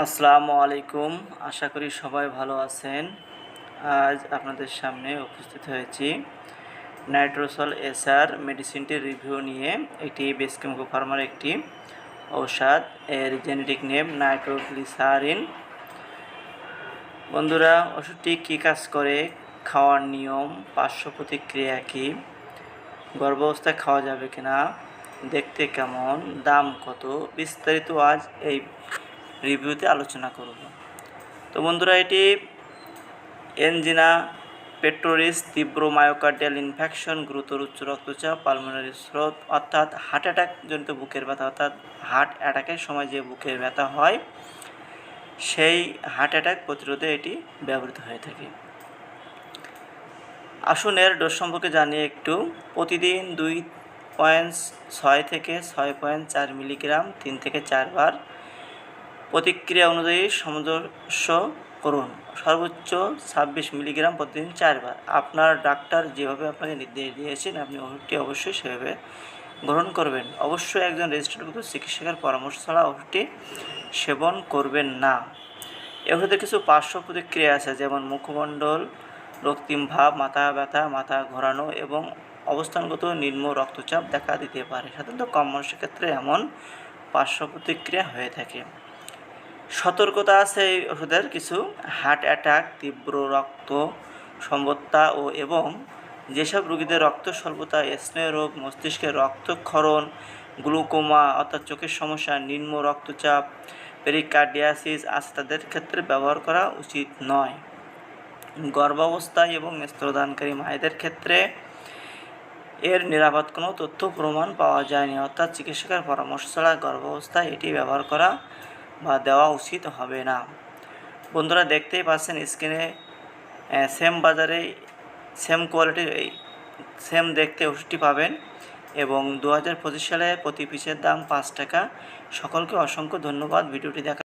আসসালামু আলাইকুম। আশা করি সবাই ভালো আছেন। আজ আপনাদের সামনে উপস্থিত হয়েছি নাইট্রোসল এসআর মেডিসিনটির রিভিউ নিয়ে এটি বেসকেমকো ফার্মার একটি ঔষধ, এর জেনেটিক নেম নাইট্রোগ্লিসারিন। বন্ধুরা, ওষুধটি কী কাজ করে, খাওয়ার নিয়ম, পার্শ্ব প্রতিক্রিয়া কী গর্ভাবস্থায় খাওয়া যাবে কিনা, দেখতে কেমন, দাম কত, বিস্তারিত আজ এই রিভিউতে আলোচনা করব। তো বন্ধুরা, এটি এনজিনা পেট্রোরিস তীব্র মায়োকার্ডিয়াল ইনফেকশন, গুরুতর উচ্চ রক্তচাপ পালমোনারি স্রোত অর্থাৎ হার্ট অ্যাটাক জনিত বুকের ব্যথা, অর্থাৎ হার্ট অ্যাটাকের সময় যে বুকের ব্যথা হয়, সেই হার্ট অ্যাটাক প্রতিরোধে এটি ব্যবহৃত হয়ে থাকে। আসুন এর ডোজ সম্পর্কে জানিয়ে একটু। প্রতিদিন দুই পয়েন্ট ছয় থেকে ছয় পয়েন্ট চার মিলিগ্রাম তিন থেকে চারবার প্রতিক্রিয়া অনুযায়ী সামঞ্জস্য করুন। সর্বোচ্চ ছাব্বিশ মিলিগ্রাম প্রতিদিন চারবার। আপনার ডাক্তার যেভাবে আপনাকে নির্দেশ দিয়েছেন, আপনি ওষুধটি অবশ্যই সেভাবে গ্রহণ করবেন। অবশ্যই একজন রেজিস্টারভুক্ত চিকিৎসকের পরামর্শ ছাড়া ওষুধটি সেবন করবেন না। এ ওষুধের কিছু পার্শ্ব প্রতিক্রিয়া আছে, যেমন মুখমণ্ডল, রক্তিম ভাব, মাথা ব্যথা, মাথা ঘোরানো এবং অবস্থানগত নিম্ন রক্তচাপ দেখা দিতে পারে। সাধারণত কম মানুষের ক্ষেত্রে এমন পার্শ্ব প্রতিক্রিয়া হয়ে থাকে। সতর্কতা আছে এই ওষুধের, কিছু হার্ট অ্যাটাক তীব্র রক্ত সম্বত্তা ও এবং যেসব রোগীদের রক্ত স্বল্পতা, স্নেহ রোগ মস্তিষ্কের রক্তক্ষরণ, গ্লুকোমা অর্থাৎ চোখের সমস্যা, নিম্ন রক্তচাপ পেরিকার্ডিয়াসিস আছে তাদের ক্ষেত্রে ব্যবহার করা উচিত নয়। গর্ভাবস্থায় এবং স্তরদানকারী মায়েদের ক্ষেত্রে এর নিরাপদ কোনো তথ্য প্রমাণ পাওয়া যায়নি। অর্থাৎ চিকিৎসকের পরামর্শ ছাড়া গর্ভাবস্থায় এটি ব্যবহার করা বা দেওয়া উচিত হবে না। বন্ধুরা দেখতেই পাচ্ছেন স্ক্রিনে সেম বাজারে সেম কোয়ালিটির এই সেম দেখতে ওষুধটি পাবেন এবং দু হাজার পঁচিশ সালে প্রতি পিসের দাম পাঁচ টাকা। সকলকে অসংখ্য ধন্যবাদ। ভিডিওটি দেখা